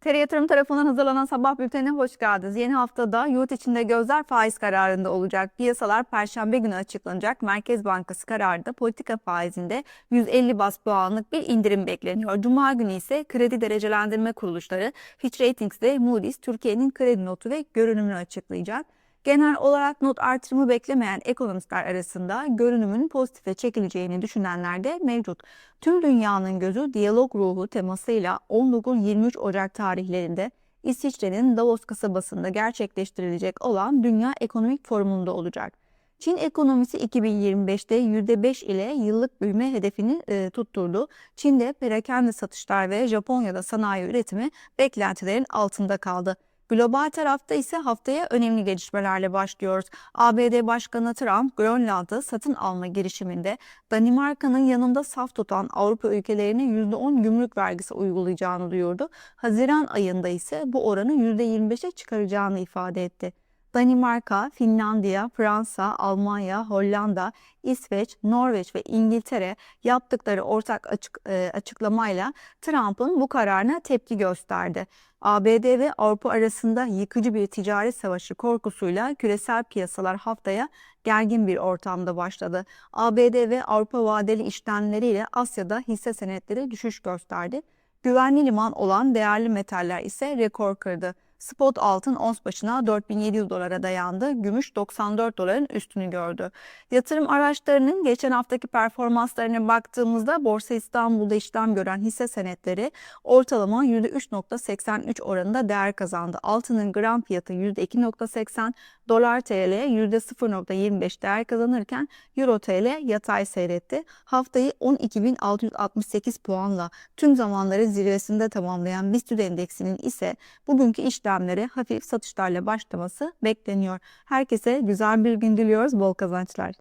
TR Yatırım tarafından hazırlanan sabah bültenine hoş geldiniz. Yeni haftada yurt içinde gözler faiz kararında olacak. Piyasalar Perşembe günü açıklanacak. Merkez Bankası kararında politika faizinde 150 bas puanlık bir indirim bekleniyor. Cuma günü ise kredi derecelendirme kuruluşları Fitch Ratings ve Moody's Türkiye'nin kredi notu ve görünümünü açıklayacak. Genel olarak not artırımı beklemeyen ekonomistler arasında görünümün pozitife çekileceğini düşünenler de mevcut. Tüm dünyanın gözü diyalog ruhu temasıyla 19-23 Ocak tarihlerinde İsviçre'nin Davos kasabasında gerçekleştirilecek olan Dünya Ekonomik Forumu'nda olacak. Çin ekonomisi 2025'te %5 ile yıllık büyüme hedefini e, tutturdu. Çin'de perakende satışlar ve Japonya'da sanayi üretimi beklentilerin altında kaldı. Global tarafta ise haftaya önemli gelişmelerle başlıyoruz. ABD Başkanı Trump, Grönland'ı satın alma girişiminde Danimarka'nın yanında saf tutan Avrupa ülkelerine %10 gümrük vergisi uygulayacağını duyurdu. Haziran ayında ise bu oranı %25'e çıkaracağını ifade etti. Danimarka, Finlandiya, Fransa, Almanya, Hollanda, İsveç, Norveç ve İngiltere yaptıkları ortak açık, e, açıklamayla Trump'ın bu kararına tepki gösterdi. ABD ve Avrupa arasında yıkıcı bir ticaret savaşı korkusuyla küresel piyasalar haftaya gergin bir ortamda başladı. ABD ve Avrupa vadeli işlemleriyle Asya'da hisse senetleri düşüş gösterdi. Güvenli liman olan değerli metaller ise rekor kırdı. Spot altın ons başına 4700 dolara dayandı. Gümüş 94 doların üstünü gördü. Yatırım araçlarının geçen haftaki performanslarına baktığımızda Borsa İstanbul'da işlem gören hisse senetleri ortalama %3.83 oranında değer kazandı. Altının gram fiyatı %2.80, dolar TL %0.25 değer kazanırken Euro TL yatay seyretti. Haftayı 12.668 puanla tüm zamanların zirvesinde tamamlayan BIST endeksinin ise bugünkü işlemlere hafif satışlarla başlaması bekleniyor. Herkese güzel bir gün diliyoruz. Bol kazançlar.